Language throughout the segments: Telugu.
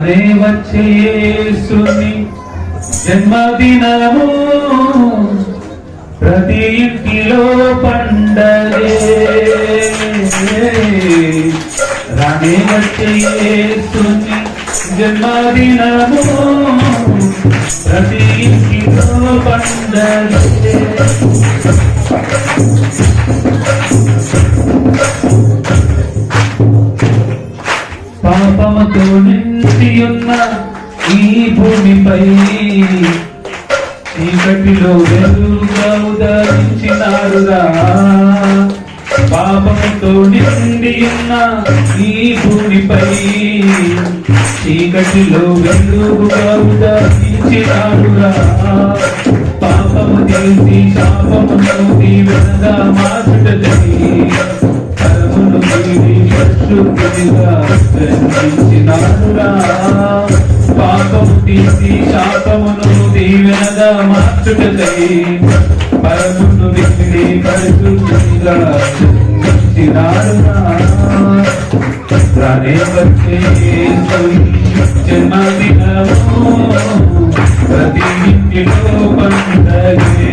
రే వచ్చే జన్మదినము ప్రతి ఇంటిలో పండగే. రానే వచ్చే జన్మదినము ప్రతి ఇంటిలో పండగే. పాపముతో నిండి ఉన్న ఈ భూమిపై చీకటిలో వెలుగుగా ఉదరించినారుగా పాపంతో నిండి ఉన్న ఈ భూమిపై చీకటిలో వెలుగుగా ఉదరించినారుగా పాపము తెలిసి శాపమును దీవెనగా మార్చుటది పరమును వీడి పరిశుద్ధిగా ప్రేమించినారురా పాపము తీసి శాపమును దీవెనగా మార్చుటకై పరమును వీడి పరిశుద్ధిగా ప్రేమించినారురా రానే వచ్చే జన్మదినము ప్రతి ఇంటిలో పండగే.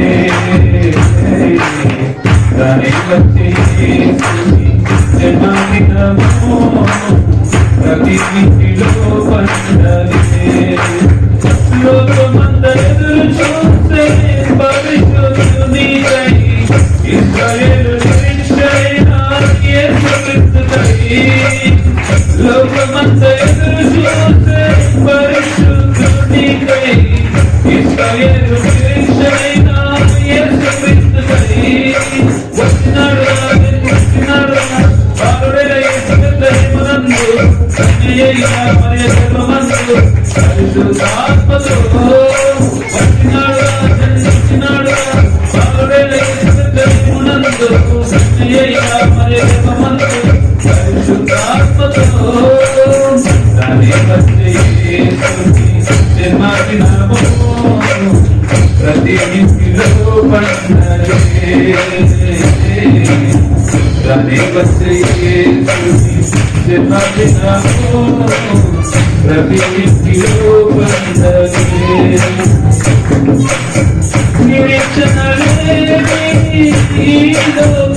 Israel పరిశుద్ధాత్మతో వచ్చినాడు రాజు, వచ్చినాడు రాజు, బాలుడైన యేసు క్రీస్తునందు, కన్యయైన మరియ గర్భమందు, పరిశుద్ధాత్మతో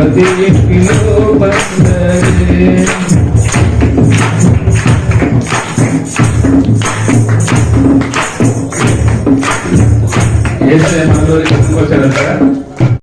हृदयकिलो बन्दरे ఏదైనా